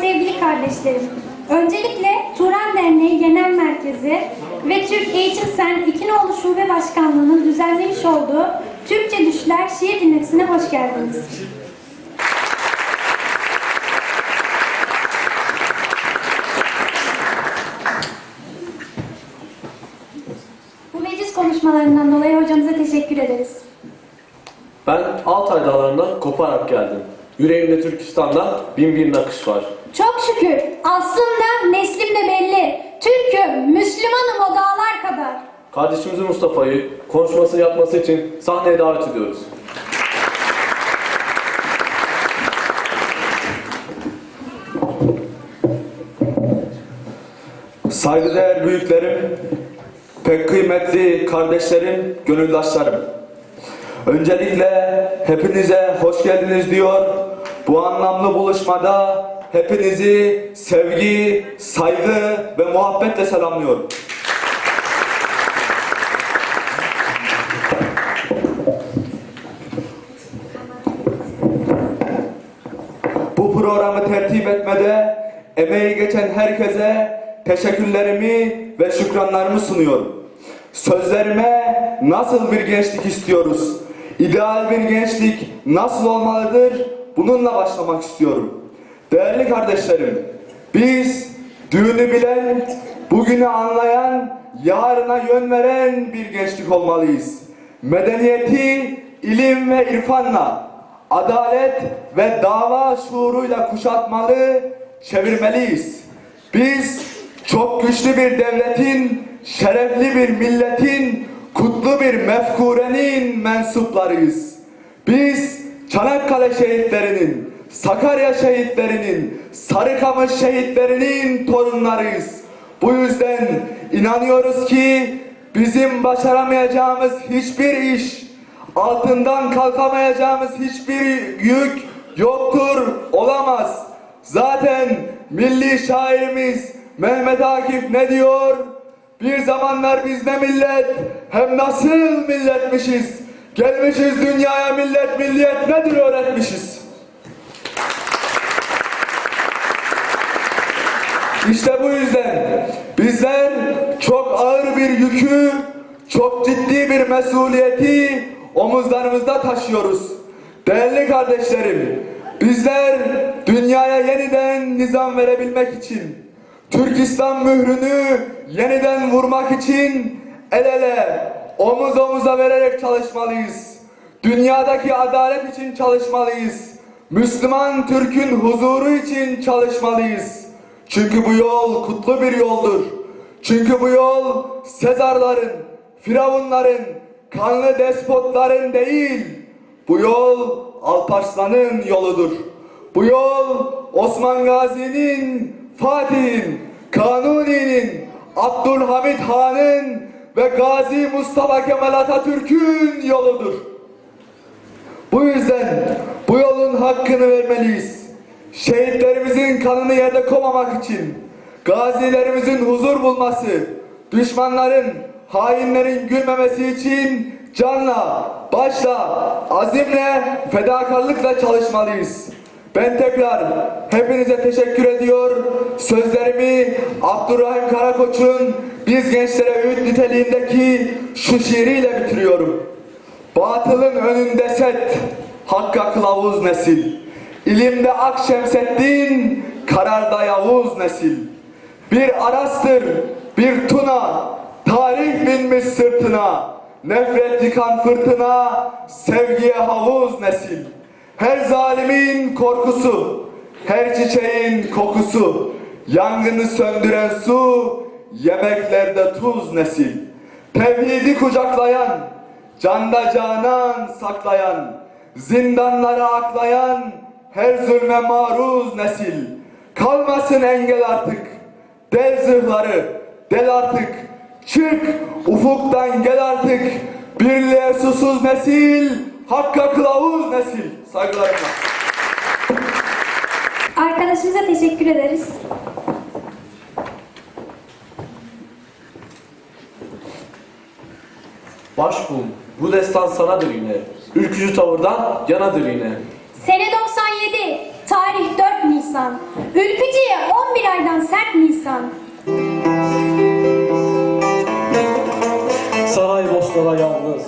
Sevgili kardeşlerim, öncelikle Turan Derneği Genel Merkezi ve Türk Eğitim Sen İkinoğlu Şube Başkanlığı'nın düzenlemiş olduğu Türkçe Düşler Şiir Dinletisi'ne hoş geldiniz. Bu meclis konuşmalarından dolayı hocamıza teşekkür ederiz. Ben Altay dağlarından koparak geldim. Yüreğimde Türkistan'da bin bir nakış var. Çok şükür aslında neslim de belli. Türk'üm, Müslümanım o dağlar kadar. Kardeşimizi Mustafa'yı konuşmasını yapması için sahneye davet ediyoruz. Saygıdeğer büyüklerim, pek kıymetli kardeşlerim, gönüldaşlarım. Öncelikle hepinize hoş geldiniz diyor. Bu anlamlı buluşmada hepinizi sevgi, saygı ve muhabbetle selamlıyorum. Bu programı tertip etmede emeği geçen herkese teşekkürlerimi ve şükranlarımı sunuyorum. Sözlerime nasıl bir gençlik istiyoruz? İdeal bir gençlik nasıl olmalıdır? Bununla başlamak istiyorum. Değerli kardeşlerim, biz düğünü bilen, bugünü anlayan, yarına yön veren bir gençlik olmalıyız. Medeniyeti ilim ve irfanla, adalet ve dava şuuruyla kuşatmalı, çevirmeliyiz. Biz çok güçlü bir devletin, şerefli bir milletin, kutlu bir mefkurenin mensuplarıyız. Biz Çanakkale şehitlerinin, Sakarya şehitlerinin, Sarıkamış şehitlerinin torunlarıyız. Bu yüzden inanıyoruz ki bizim başaramayacağımız hiçbir iş, altından kalkamayacağımız hiçbir yük yoktur, olamaz. Zaten milli şairimiz Mehmet Akif ne diyor? Bir zamanlar biz ne millet, hem nasıl milletmişiz. Gelmişiz dünyaya millet milliyet nedir öğretmişiz. İşte bu yüzden bizler çok ağır bir yükü, çok ciddi bir mesuliyeti omuzlarımızda taşıyoruz. Değerli kardeşlerim, bizler dünyaya yeniden nizam verebilmek için, Türk İslam mührünü yeniden vurmak için el ele, omuz omuza vererek çalışmalıyız. Dünyadaki adalet için çalışmalıyız. Müslüman Türk'ün huzuru için çalışmalıyız. Çünkü bu yol kutlu bir yoldur. Çünkü bu yol Sezarların, Firavunların, kanlı despotların değil, bu yol Alparslan'ın yoludur. Bu yol Osman Gazi'nin, Fatih'in, Kanuni'nin, Abdülhamit Han'ın ve Gazi Mustafa Kemal Atatürk'ün yoludur. Bu yüzden bu yolun hakkını vermeliyiz. Şehitlerimizin kanını yerde komamak için, gazilerimizin huzur bulması, düşmanların, hainlerin gülmemesi için canla, başla, azimle, fedakarlıkla çalışmalıyız. Ben tekrar hepinize teşekkür ediyor. Sözlerimi Abdurrahim Karakoç'un biz gençlere öğüt niteliğindeki şu şiiriyle bitiriyorum. Batılın önünde set, hakka kılavuz nesil. İlimde Akşemseddin, kararda Yavuz nesil. Bir Aras'tır, bir Tuna, tarih binmiş sırtına. Nefret yıkan fırtına, sevgiye havuz nesil. Her zalimin korkusu, her çiçeğin kokusu. Yangını söndüren su, yemeklerde tuz nesil. Tevhidi kucaklayan, Canda canan saklayan, zindanlara aklayan, her zulme maruz nesil. Kalmasın engel artık, del zırhları, del artık. Çık, ufuktan gel artık, birliğe susuz nesil, Hakka kılavuz nesil. Saygılarımla. Arkadaşımıza teşekkür ederiz. Başbuğum, bu destan sanadır yine. Ülkücü tavırdan yanadır yine. Sene 97, tarih 4 Nisan. Ülkücüye 11 aydan sert Nisan. Saray bostana yalnız,